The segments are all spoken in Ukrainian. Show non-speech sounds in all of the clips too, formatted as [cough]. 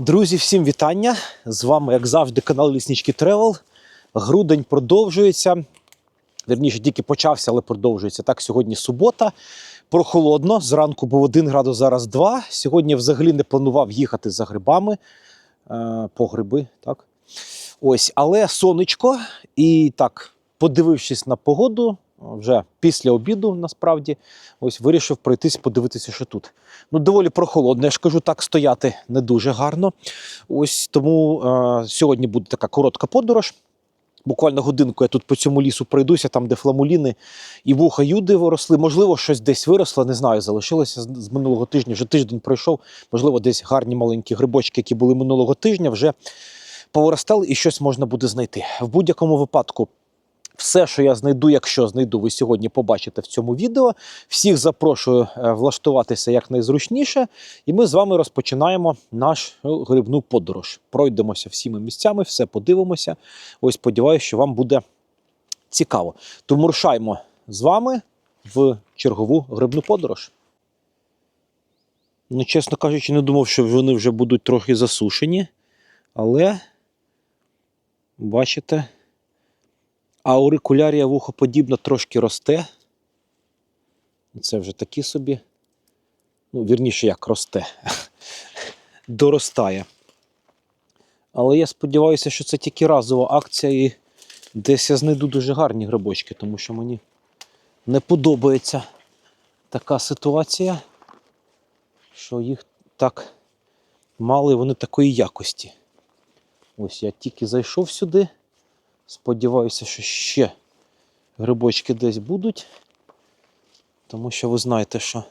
Друзі, всім вітання! З вами, як завжди, канал Ліснички Тревел. Грудень продовжується. Вірніше, тільки почався, але продовжується. Так, сьогодні субота. Прохолодно. Зранку був 1 градус, зараз 2. Сьогодні взагалі не планував їхати за грибами. Е, по гриби, так. Ось, але сонечко. І так, подивившись на погоду, вже після обіду, насправді, ось вирішив пройтись, подивитися, що тут. Ну, доволі прохолодно. Я ж кажу, так стояти не дуже гарно. Ось тому е, сьогодні буде така коротка подорож. Буквально годинку я тут по цьому лісу пройдуся, там, де фламуліни і вуха юди виросли. Можливо, щось десь виросло, не знаю, залишилося з минулого тижня. Вже тиждень пройшов. Можливо, десь гарні маленькі грибочки, які були минулого тижня, вже повиростали і щось можна буде знайти. В будь-якому випадку. Все, що я знайду, якщо знайду, ви сьогодні побачите в цьому відео. Всіх запрошую е, влаштуватися якнайзручніше, і ми з вами розпочинаємо нашу грибну подорож. Пройдемося всіми місцями, все подивимося. Ось сподіваюся, що вам буде цікаво. Тому рушаймо з вами в чергову грибну подорож. Ну, чесно кажучи, не думав, що вони вже будуть трохи засушені, але бачите. Аурикулярія вухоподібна трошки росте. Це вже такі собі. Ну, вірніше, як росте. [laughs] Доростає. Але я сподіваюся, що це тільки разова акція, і десь я знайду дуже гарні грибочки, тому що мені не подобається така ситуація, що їх так мало і вони такої якості. Ось я тільки зайшов сюди. Сподіваюся, що ще грибочки десь будуть. Тому що ви знаєте, що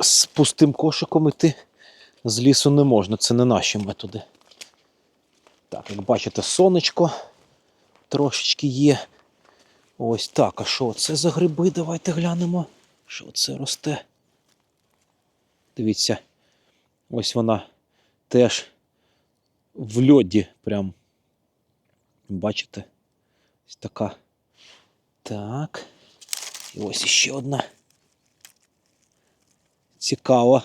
з пустим кошиком іти з лісу не можна. Це не наші методи. Так, як бачите, сонечко трошечки є. Ось так. А що це за гриби? Давайте глянемо. Що це росте? Дивіться, ось вона теж в льоді прям. Бачите? Ось така. Так. І ось іще одна. Цікаво.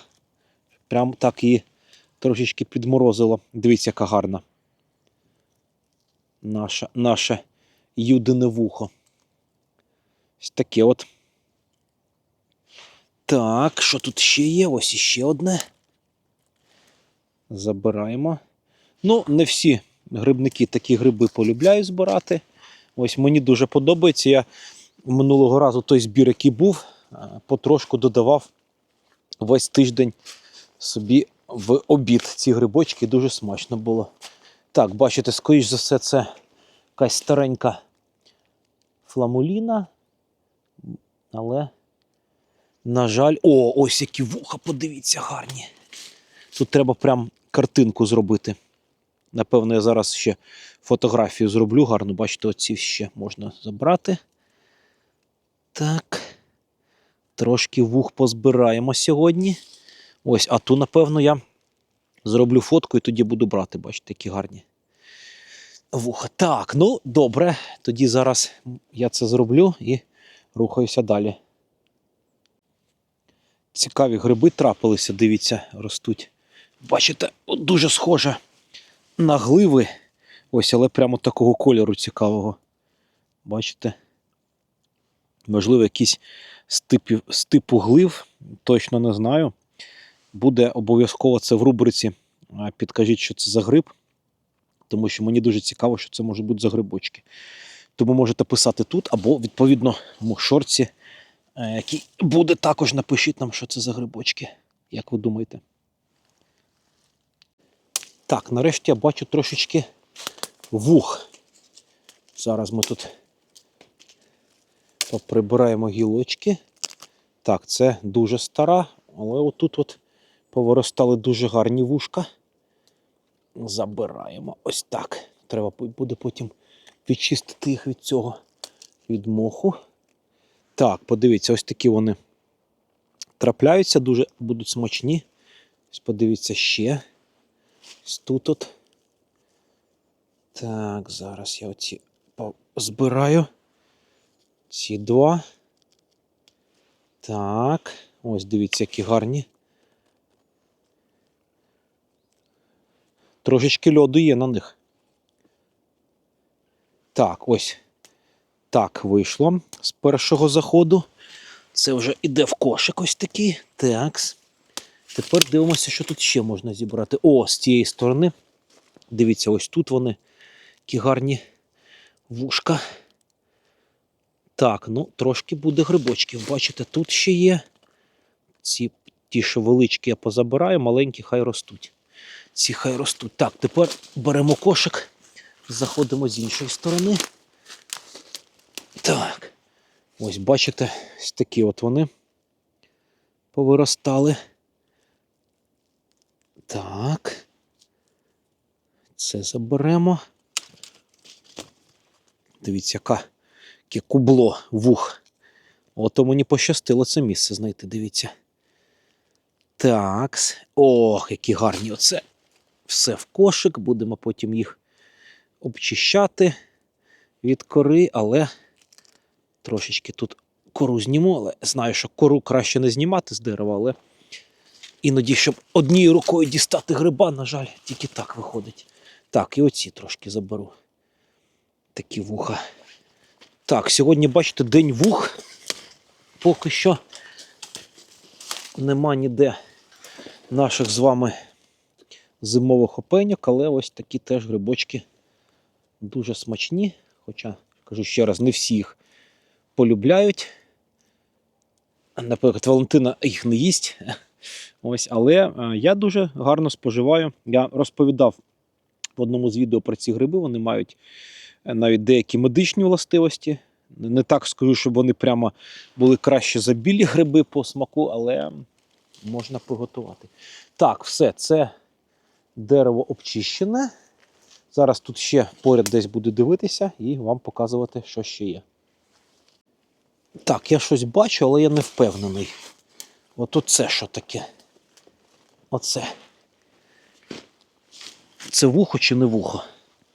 Прям так її трошечки підморозило. Дивіться, яка гарна. Наша, наше юдине вухо. Ось таке от. Так, що тут ще є? Ось іще одне. Забираємо. Ну, не всі грибники такі гриби полюбляють збирати. Ось мені дуже подобається. Я минулого разу той збір, який був, е, потрошку додавав весь тиждень собі в обід ці грибочки. Дуже смачно було. Так, бачите, скоріш за все, це якась старенька фламуліна. Але, на жаль, о, ось які вуха, подивіться, гарні. Тут треба прям картинку зробити. Напевно, я зараз ще фотографію зроблю гарно. Бачите, оці ще можна забрати. Так. Трошки вух позбираємо сьогодні. Ось, а ту, напевно, я зроблю фотку і тоді буду брати. Бачите, які гарні вуха. Так, ну добре. Тоді зараз я це зроблю і рухаюся далі. Цікаві гриби трапилися, дивіться, ростуть. Бачите, дуже схоже на гливи. Ось, але прямо такого кольору цікавого. Бачите? Можливо, якийсь з, типів, з типу глив, точно не знаю. Буде обов'язково це в рубриці. Підкажіть, що це за гриб. Тому що мені дуже цікаво, що це може бути за грибочки. Тому можете писати тут, або, відповідно, в шорці, е, який буде також напишіть нам, що це за грибочки. Як ви думаєте? Так, нарешті я бачу трошечки вух. Зараз ми тут поприбираємо гілочки. Так, це дуже стара, але отут от повиростали дуже гарні вушка. Забираємо ось так. Треба буде потім відчистити їх від цього від моху. Так, подивіться, ось такі вони трапляються, дуже будуть смачні. Ось подивіться ще. Тут от. Так, зараз я оці збираю. Ці два. Так. Ось дивіться, які гарні. Трошечки льоду є на них. Так, ось. Так, вийшло з першого заходу. Це вже іде в кошик ось такий. Такс. Тепер дивимося, що тут ще можна зібрати. О, з цієї сторони. Дивіться, ось тут вони. Які гарні вушка. Так, ну трошки буде грибочків. Бачите, тут ще є. Ці ті, що величкі, я позабираю, маленькі хай ростуть. Ці хай ростуть. Так, тепер беремо кошик, заходимо з іншої сторони. Так. Ось бачите, ось такі от вони повиростали. Так. Це заберемо. Дивіться, яка, яке кубло, вух. Ото мені пощастило це місце знайти, дивіться. Такс. Ох, які гарні оце. Все в кошик. Будемо потім їх обчищати від кори, але трошечки тут кору зніму, але знаю, що кору краще не знімати з дерева, але іноді, щоб однією рукою дістати гриба, на жаль, тільки так виходить. Так, і оці трошки заберу. Такі вуха. Так, сьогодні, бачите, день вух. Поки що нема ніде наших з вами зимових опеньок, але ось такі теж грибочки дуже смачні. Хоча, кажу ще раз, не всі їх полюбляють. Наприклад, Валентина їх не їсть. Ось, але е, я дуже гарно споживаю. Я розповідав в одному з відео про ці гриби. Вони мають е, навіть деякі медичні властивості. Не так скажу, щоб вони прямо були краще за білі гриби по смаку, але можна приготувати. Так, все, це дерево обчищене. Зараз тут ще поряд десь буду дивитися і вам показувати, що ще є. Так, я щось бачу, але я не впевнений. От оце що таке? Оце. Це вухо чи не вухо?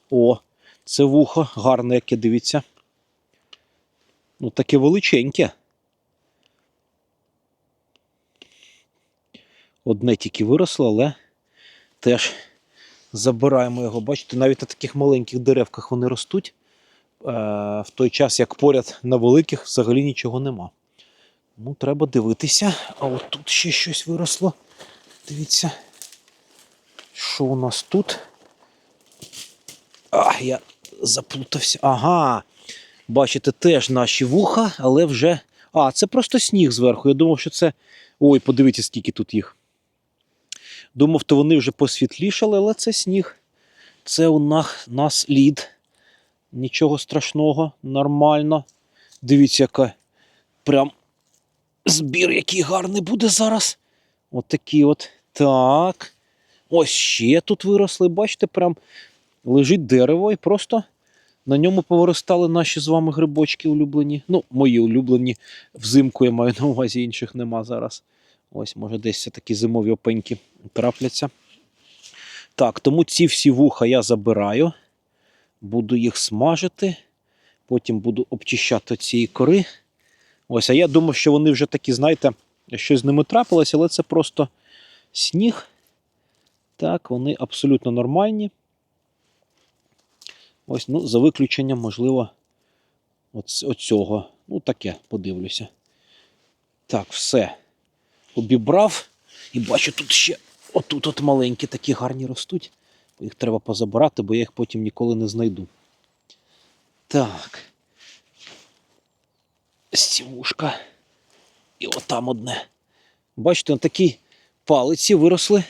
О, це вухо, гарне, яке дивіться. Ну, таке величеньке. Одне тільки виросло, але теж забираємо його. Бачите, навіть на таких маленьких деревках вони ростуть. Е, в той час, як поряд на великих, взагалі нічого нема. Ну, треба дивитися. А от тут ще щось виросло. Дивіться, що у нас тут? А, я заплутався. Ага. Бачите, теж наші вуха, але вже. А, це просто сніг зверху. Я думав, що це. Ой, подивіться, скільки тут їх. Думав, то вони вже посвітлішали, але це сніг. Це у нас, нас лід. Нічого страшного, нормально. Дивіться, яка прям збір, який гарний буде зараз. От такі от. Так. Ось ще тут виросли. Бачите, прям лежить дерево і просто на ньому повиростали наші з вами грибочки улюблені. Ну, мої улюблені. Взимку я маю на увазі, інших нема зараз. Ось, може, десь такі зимові опеньки трапляться. Так, тому ці всі вуха я забираю. Буду їх смажити. Потім буду обчищати цієї кори. Ось, а я думав, що вони вже такі, знаєте, щось з ними трапилось, але це просто сніг. Так, вони абсолютно нормальні. Ось, ну, за виключенням, можливо, оцього. Ну, таке, подивлюся. Так, все. Обібрав. І бачу, тут ще отут от маленькі такі гарні ростуть. Їх треба позабирати, бо я їх потім ніколи не знайду. Так. Сівушка. І отам одне. Бачите, на такій палиці виросли.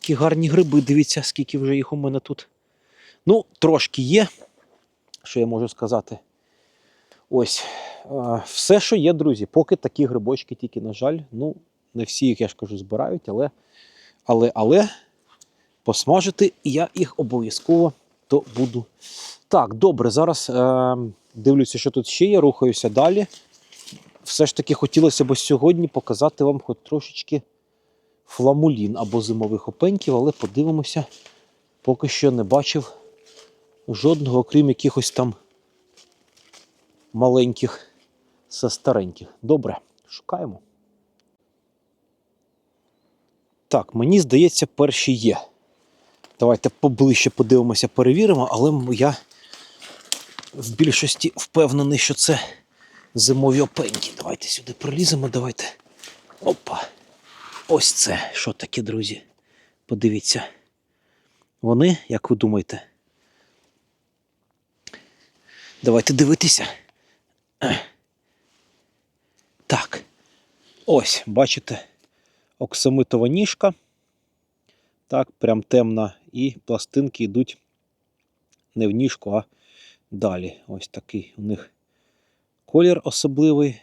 Такі гарні гриби, дивіться, скільки вже їх у мене тут. Ну, трошки є, що я можу сказати. Ось, все, що є, друзі, поки такі грибочки, тільки, на жаль, ну, не всі їх, я ж кажу, збирають, але, але, але посмажити я їх обов'язково то буду. Так, добре, зараз е, дивлюся, що тут ще є, рухаюся далі. Все ж таки хотілося б сьогодні показати вам хоч трошечки фламулін або зимових опеньків, але подивимося, поки що не бачив жодного, окрім якихось там маленьких со стареньких. Добре, шукаємо. Так, мені здається, перші є. Давайте поближче подивимося, перевіримо, але я в більшості впевнений, що це зимові опеньки. Давайте сюди проліземо, давайте. Опа. Ось це. Що таке, друзі? Подивіться. Вони, як ви думаєте? Давайте дивитися. Так. Ось, бачите, оксамитова ніжка. Так, прям темна. І пластинки йдуть не в ніжку, а далі. Ось такий у них колір особливий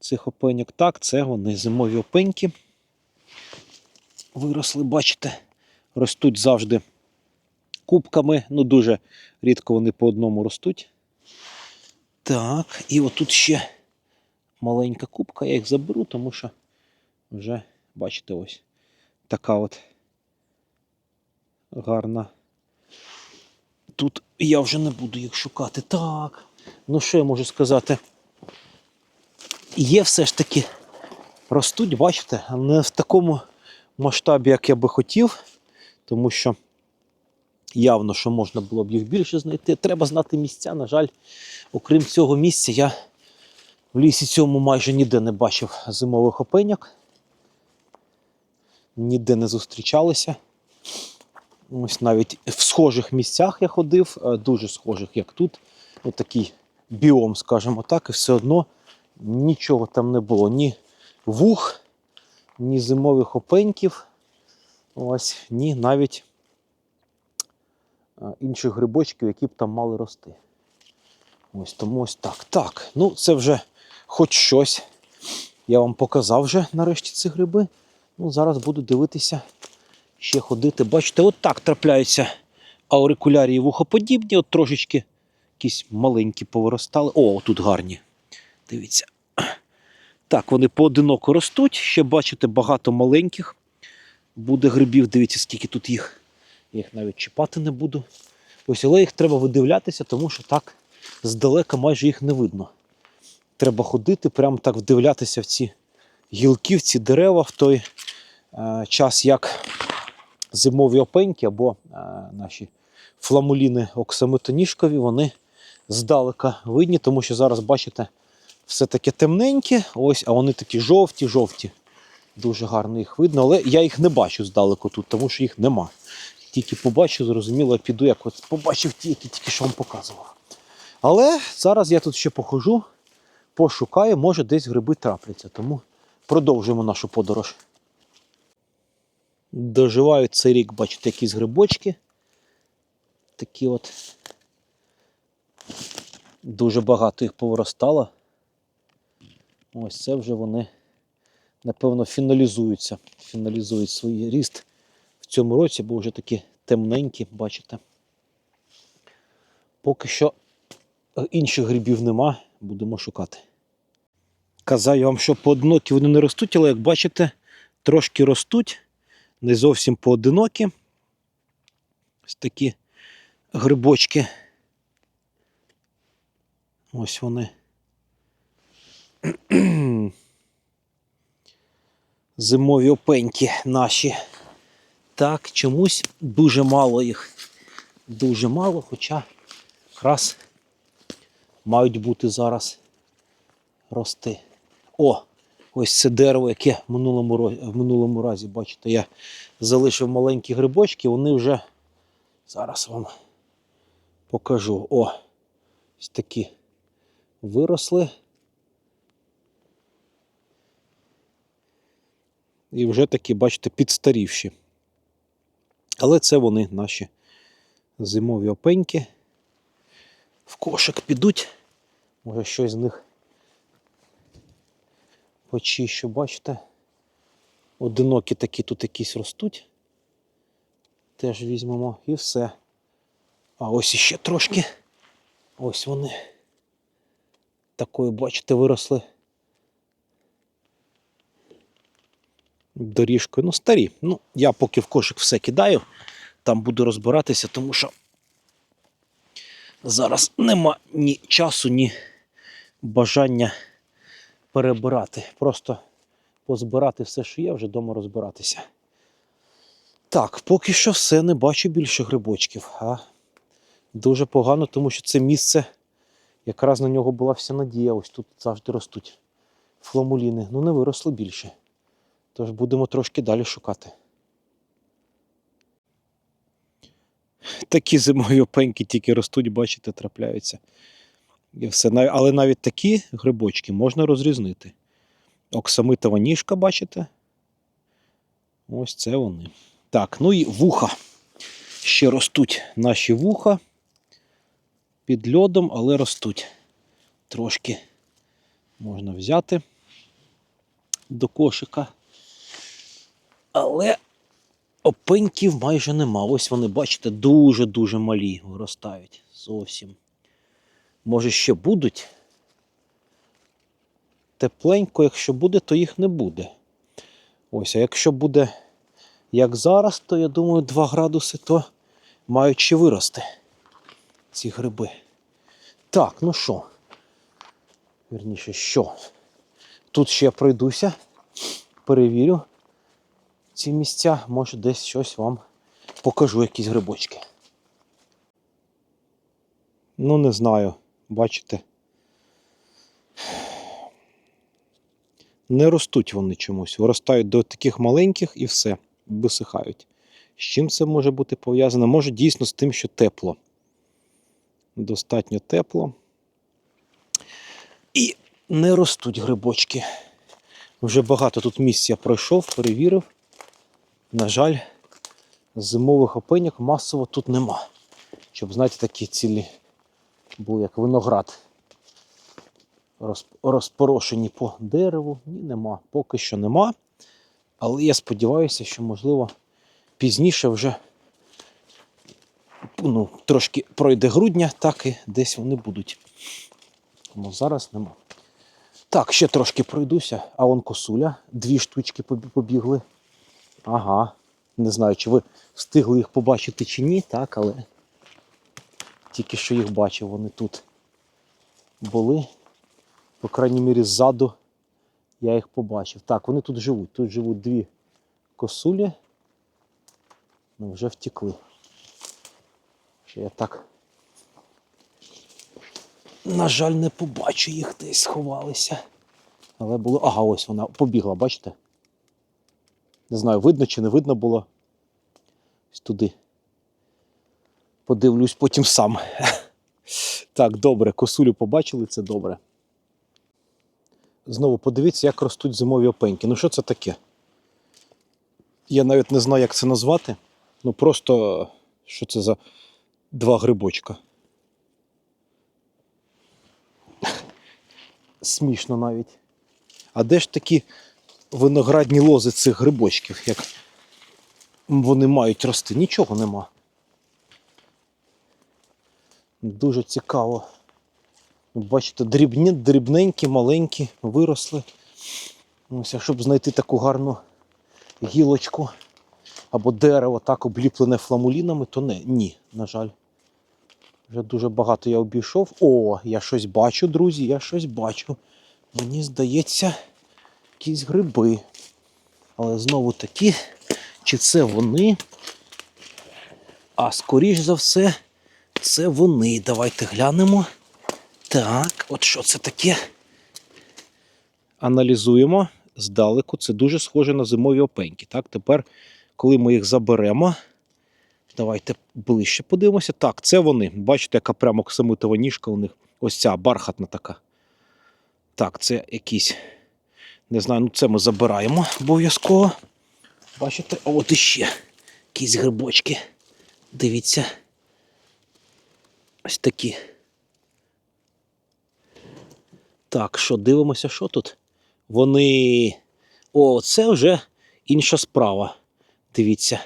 цих опеньок. Так, це вони зимові опеньки. Виросли, бачите, ростуть завжди кубками. Ну, дуже рідко вони по одному ростуть. Так, і отут ще маленька кубка. Я їх заберу, тому що вже, бачите, ось така от гарна. Тут я вже не буду їх шукати. Так. Ну, що я можу сказати? Є все ж таки ростуть, бачите, не в такому масштабі, як я би хотів, тому що явно, що можна було б їх більше знайти. Треба знати місця. На жаль, окрім цього місця, я в лісі цьому майже ніде не бачив зимових опеньок. Ніде не зустрічалися. Ось навіть в схожих місцях я ходив, е, дуже схожих, як тут. Ось такий біом, скажімо так, і все одно нічого там не було. Ні вух, ні зимових опеньків. Ось, ні навіть е, інших грибочків, які б там мали рости. Ось тому ось так. Так, ну це вже хоч щось. Я вам показав вже нарешті ці гриби. Ну, зараз буду дивитися, ще ходити. Бачите, от так трапляються аурикулярії вухоподібні, от трошечки якісь маленькі повиростали. О, тут гарні. Дивіться. Так, вони поодиноко ростуть. Ще бачите, багато маленьких. Буде грибів, дивіться, скільки тут їх. Я їх навіть чіпати не буду. Ось, але їх треба видивлятися, тому що так здалека майже їх не видно. Треба ходити, прямо так вдивлятися в ці гілки, в ці дерева в той е, час, як зимові опеньки або е, наші фламуліни оксамитоніжкові, вони здалека видні, тому що зараз, бачите, все таке темненьке, ось, а вони такі жовті-жовті. Дуже гарно їх видно, але я їх не бачу здалеку тут, тому що їх нема. Тільки побачу, зрозуміло, піду, як от побачив ті, які тільки що вам показував. Але зараз я тут ще похожу, пошукаю, може десь гриби трапляться. Тому продовжуємо нашу подорож. Доживають цей рік, бачите, якісь грибочки. Такі от. Дуже багато їх повиростало. Ось це вже вони, напевно, фіналізуються. Фіналізують свій ріст в цьому році, бо вже такі темненькі, бачите. Поки що інших грибів нема, будемо шукати. Казав я вам, що поодинокі вони не ростуть, але як бачите, трошки ростуть, не зовсім поодинокі. Ось такі грибочки. Ось вони. [clears throat] Зимові опеньки наші. Так, чомусь дуже мало їх. Дуже мало, хоча якраз мають бути зараз рости. О! Ось це дерево, яке в минулому, в минулому разі, бачите, я залишив маленькі грибочки, вони вже зараз вам покажу. О! Ось такі виросли. І вже такі, бачите, підстарівші. Але це вони наші зимові опеньки. В кошик підуть. Може щось з них почищу, бачите? Одинокі такі тут якісь ростуть. Теж візьмемо і все. А ось іще трошки. Ось вони. Такою, бачите, виросли. Доріжкою. Ну, старі. Ну, я поки в кошик все кидаю, там буду розбиратися, тому що зараз нема ні часу, ні бажання перебирати. Просто позбирати все, що є, вже вдома розбиратися. Так, поки що все, не бачу більше грибочків. А дуже погано, тому що це місце, якраз на нього була вся надія. Ось тут завжди ростуть фламуліни. Ну, не виросло більше. Тож будемо трошки далі шукати. Такі зимові опеньки тільки ростуть, бачите, трапляються. І все. Але навіть такі грибочки можна розрізнити. Оксамитова ніжка, бачите? Ось це вони. Так, ну і вуха. Ще ростуть наші вуха під льодом, але ростуть. Трошки можна взяти до кошика. Але опеньків майже нема. Ось вони, бачите, дуже-дуже малі виростають. Зовсім. Може, ще будуть. Тепленько, якщо буде, то їх не буде. Ось, а якщо буде як зараз, то я думаю, 2 градуси, то мають ще вирости ці гриби. Так, ну що? Вірніше, що? Тут ще я пройдуся, перевірю ці місця, може десь щось вам покажу, якісь грибочки. Ну, не знаю, бачите. Не ростуть вони чомусь, виростають до таких маленьких і все, висихають. З чим це може бути пов'язано? Може дійсно з тим, що тепло. Достатньо тепло. І не ростуть грибочки. Вже багато тут місць я пройшов, перевірив. На жаль, зимових опеньок масово тут нема. Щоб, знаєте, такі цілі були, як виноград. Розпорошені по дереву. Ні, нема. Поки що нема. Але я сподіваюся, що, можливо, пізніше вже ну, трошки пройде грудня, так і десь вони будуть. Тому зараз нема. Так, ще трошки пройдуся, а он косуля. Дві штучки побігли. Ага. Не знаю, чи ви встигли їх побачити чи ні, так, але тільки що їх бачив, вони тут були. По крайній мірі, ззаду я їх побачив. Так, вони тут живуть. Тут живуть дві косулі. Ну, вже втекли. Ще я так. На жаль, не побачу їх десь сховалися. Але було. Ага, ось вона побігла, бачите? Не знаю, видно чи не видно було. Ось туди. Подивлюсь потім сам. [laughs] Так, добре, косулю побачили, це добре. Знову подивіться, як ростуть зимові опеньки. Ну що це таке? Я навіть не знаю, як це назвати. Ну просто що це за два грибочка. [laughs] Смішно навіть. А де ж такі виноградні лози цих грибочків, як вони мають рости? Нічого нема. Дуже цікаво. Бачите, дрібні, дрібненькі, маленькі, виросли. Ось, щоб знайти таку гарну гілочку або дерево так обліплене фламулінами, то не, ні, на жаль. Вже дуже багато я обійшов. О, я щось бачу, друзі, я щось бачу. Мені здається, якісь гриби. Але знову таки, чи це вони? А скоріш за все, це вони. Давайте глянемо. Так, от що це таке? Аналізуємо здалеку. Це дуже схоже на зимові опеньки. Так, тепер, коли ми їх заберемо, давайте ближче подивимося. Так, це вони. Бачите, яка прямо оксамитова ніжка у них. Ось ця бархатна така. Так, це якісь. Не знаю, ну це ми забираємо обов'язково. Бачите, а от іще якісь грибочки. Дивіться. Ось такі. Так, що дивимося, що тут? Вони. О, це вже інша справа. Дивіться.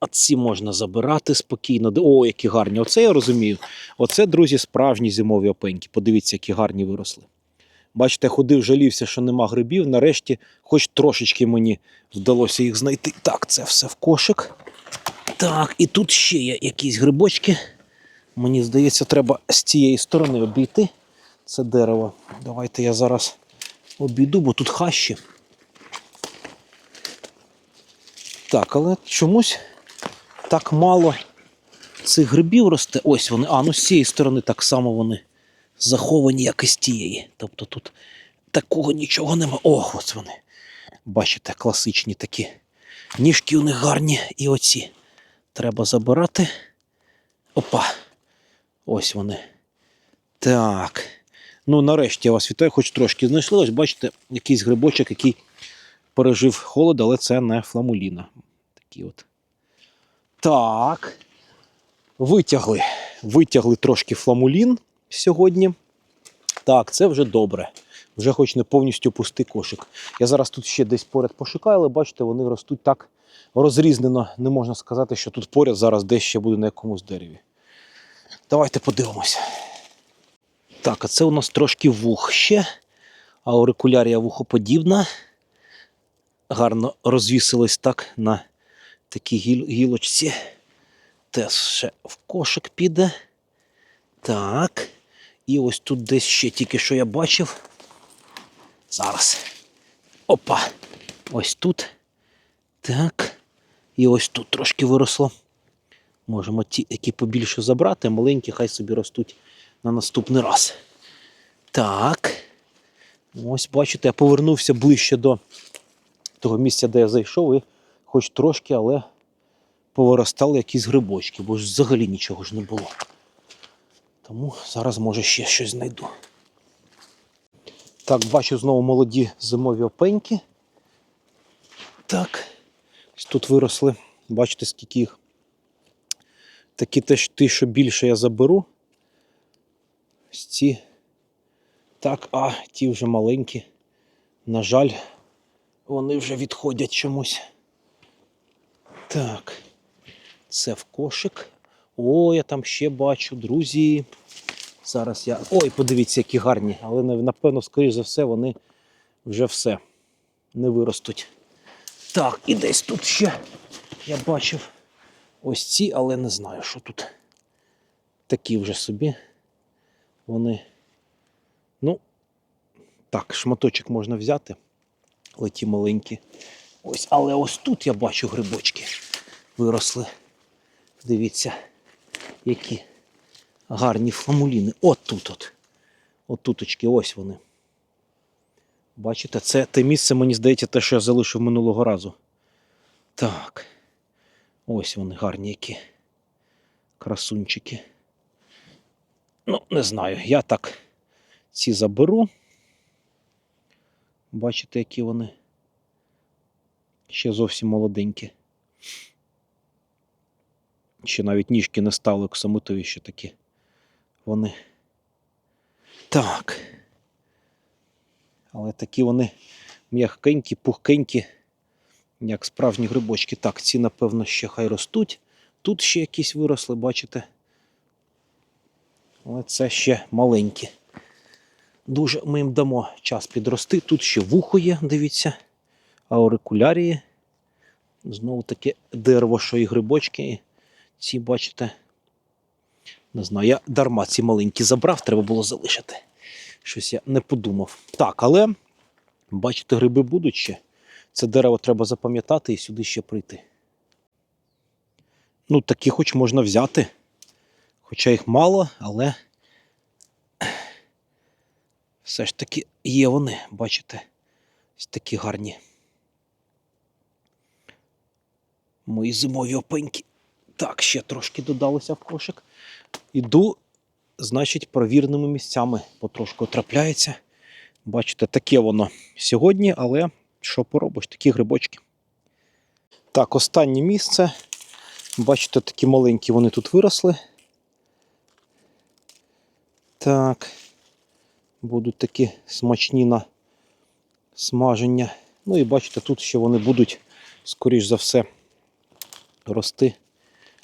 А ці можна забирати спокійно. О, які гарні. Оце я розумію. Оце, друзі, справжні зимові опеньки. Подивіться, які гарні виросли. Бачите, ходив, жалівся, що нема грибів. Нарешті, хоч трошечки мені вдалося їх знайти. Так, це все в кошик. Так, і тут ще є якісь грибочки. Мені здається, треба з цієї сторони обійти це дерево. Давайте я зараз обійду, бо тут хащі. Так, але чомусь так мало цих грибів росте. Ось вони. А, ну з цієї сторони так само вони заховані, як і з тієї. Тобто тут такого нічого нема. О, ось вони. Бачите, класичні такі. Ніжки у них гарні і оці. Треба забирати. Опа. Ось вони. Так. Ну, нарешті я вас вітаю, хоч трошки знайшли. Ось бачите, якийсь грибочок, який пережив холод, але це не фламуліна. Такі от. Так. Витягли. Витягли трошки фламулін сьогодні. Так, це вже добре. Вже хоч не повністю пустий кошик. Я зараз тут ще десь поряд пошукаю, але бачите, вони ростуть так розрізнено. Не можна сказати, що тут поряд зараз десь ще буде на якомусь дереві. Давайте подивимося. Так, а це у нас трошки вух ще. Аурикулярія вухоподібна. Гарно розвісилась так на такій гілочці. Теж ще в кошик піде. Так. І ось тут десь ще тільки що я бачив. Зараз. Опа. Ось тут. Так. І ось тут трошки виросло. Можемо ті, які побільше забрати, а маленькі хай собі ростуть на наступний раз. Так. Ось бачите, я повернувся ближче до того місця, де я зайшов, і хоч трошки, але повиростали якісь грибочки, бо ж взагалі нічого ж не було. Тому зараз, може, ще щось знайду. Так, бачу знову молоді зимові опеньки. Так. Тут виросли. Бачите, скільки їх. Такі теж ті, що більше я заберу. Ось ці. Так, а ті вже маленькі. На жаль, вони вже відходять чомусь. Так. Це в кошик. О, я там ще бачу, друзі. Зараз я. Ой, подивіться, які гарні. Але напевно, скоріш за все, вони вже все не виростуть. Так, і десь тут ще я бачив ось ці, але не знаю, що тут. Такі вже собі. Вони. Ну, так, шматочок можна взяти. Але ті маленькі. Ось, але ось тут я бачу грибочки виросли. Дивіться, які гарні фламуліни. От тут от. От туточки, ось вони. Бачите, це те місце, мені здається, те, що я залишив минулого разу. Так. Ось вони гарні які. Красунчики. Ну, не знаю, я так ці заберу. Бачите, які вони ще зовсім молоденькі. Ще навіть ніжки не стали оксамитові ще такі. Вони. Так. Але такі вони м'якенькі, пухкенькі, як справжні грибочки. Так, ці, напевно, ще хай ростуть. Тут ще якісь виросли, бачите. Але це ще маленькі. Дуже ми їм дамо час підрости. Тут ще вухо є, дивіться, аурикулярії. Знову таке дерево, що і грибочки. І ці, бачите. Не знаю, я дарма ці маленькі забрав, треба було залишити. Щось я не подумав. Так, але бачите, гриби будуть ще. Це дерево треба запам'ятати і сюди ще прийти. Ну, такі хоч можна взяти. Хоча їх мало, але все ж таки є вони, бачите, такі гарні. Мої зимові опеньки. Так, ще трошки додалося в кошик. Іду, значить, провіреними місцями потрошку трапляється. Бачите, таке воно сьогодні, але що поробиш, такі грибочки. Так, останнє місце. Бачите, такі маленькі вони тут виросли. Так. Будуть такі смачні на смаження. Ну і бачите, тут ще вони будуть, скоріш за все, рости.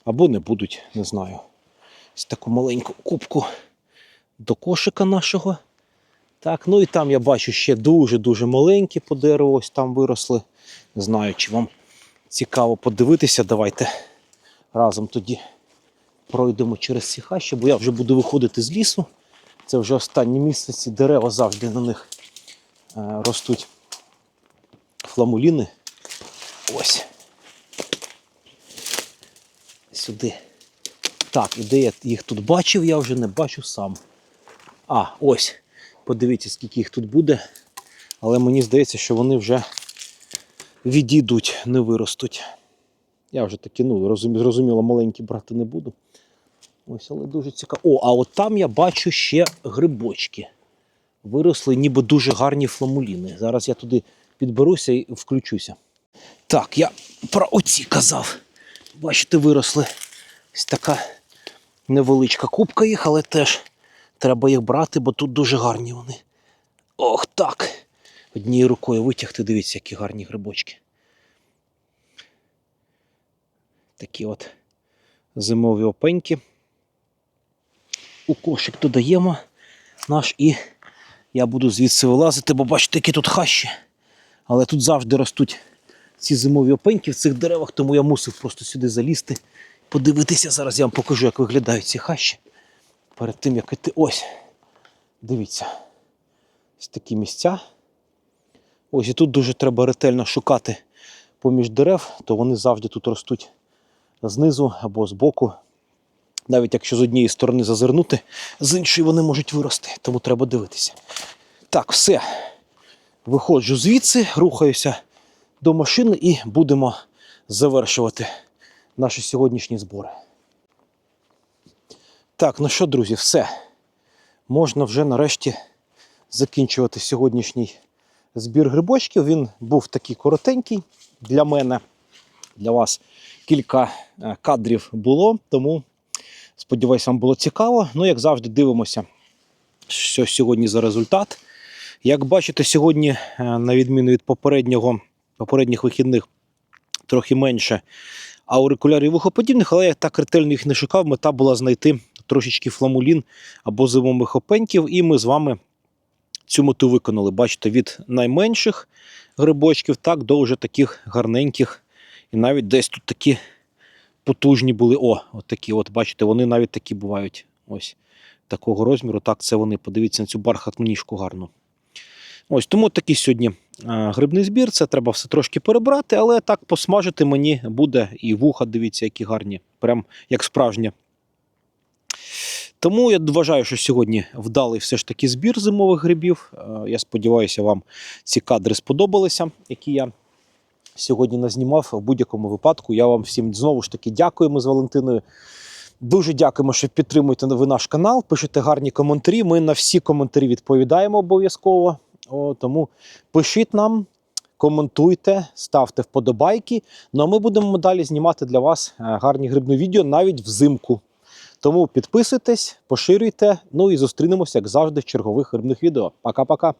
Або не будуть, не знаю. Ось таку маленьку кубку до кошика нашого. Так, ну і там я бачу ще дуже-дуже маленькі по дереву, ось там виросли. Не знаю, чи вам цікаво подивитися. Давайте разом тоді пройдемо через ці хащі, бо я вже буду виходити з лісу. Це вже останні місяці, дерева завжди на них е, ростуть фламуліни. Ось. сюди. Так, і де я їх тут бачив, я вже не бачу сам. А, ось. Подивіться, скільки їх тут буде. Але мені здається, що вони вже відійдуть, не виростуть. Я вже таки, ну, зрозуміло, маленькі брати не буду. Ось, але дуже цікаво. О, а от там я бачу ще грибочки. Виросли ніби дуже гарні фламуліни. Зараз я туди підберуся і включуся. Так, я про оці казав. Бачите, виросли. Ось така невеличка кубка їх, але теж треба їх брати, бо тут дуже гарні вони. Ох, так. Однією рукою витягти, дивіться, які гарні грибочки. Такі от зимові опеньки. У кошик додаємо наш і я буду звідси вилазити, бо бачите, які тут хащі. Але тут завжди ростуть ці зимові опеньки в цих деревах, тому я мусив просто сюди залізти, подивитися. Зараз я вам покажу, як виглядають ці хащі. Перед тим, як іти. Ось. Дивіться. Ось такі місця. Ось і тут дуже треба ретельно шукати поміж дерев, то вони завжди тут ростуть знизу або збоку. Навіть якщо з однієї сторони зазирнути, з іншої вони можуть вирости, тому треба дивитися. Так, все. Виходжу звідси, рухаюся до машини і будемо завершувати наші сьогоднішні збори. Так, ну що, друзі, все. Можна вже нарешті закінчувати сьогоднішній збір грибочків. Він був такий коротенький для мене, для вас кілька е, кадрів було, тому сподіваюся, вам було цікаво. Ну, як завжди, дивимося, що сьогодні за результат. Як бачите, сьогодні, е, на відміну від попереднього, попередніх вихідних, трохи менше аурикулярів вухоподібних, але я так ретельно їх не шукав. Мета була знайти трошечки фламулін або зимових опеньків, і ми з вами цю мету виконали. Бачите, від найменших грибочків так до вже таких гарненьких. І навіть десь тут такі потужні були. О, от такі, от бачите, вони навіть такі бувають. Ось такого розміру. Так, це вони. Подивіться на цю бархатну ніжку гарну. Ось тому такий сьогодні грибний збір. Це треба все трошки перебрати, але так посмажити мені буде і вуха, дивіться, які гарні, прям як справжнє. Тому я вважаю, що сьогодні вдалий все ж таки збір зимових грибів. Е, Я сподіваюся, вам ці кадри сподобалися, які я сьогодні назнімав. В будь-якому випадку я вам всім знову ж таки дякуємо з Валентиною. Дуже дякуємо, що підтримуєте ви наш канал, пишете гарні коментарі. Ми на всі коментарі відповідаємо обов'язково. О, тому пишіть нам, коментуйте, ставте вподобайки. Ну а ми будемо далі знімати для вас е, гарні грибні відео навіть взимку. Тому підписуйтесь, поширюйте. Ну і зустрінемося, як завжди, в чергових грибних відео. Пока-пока.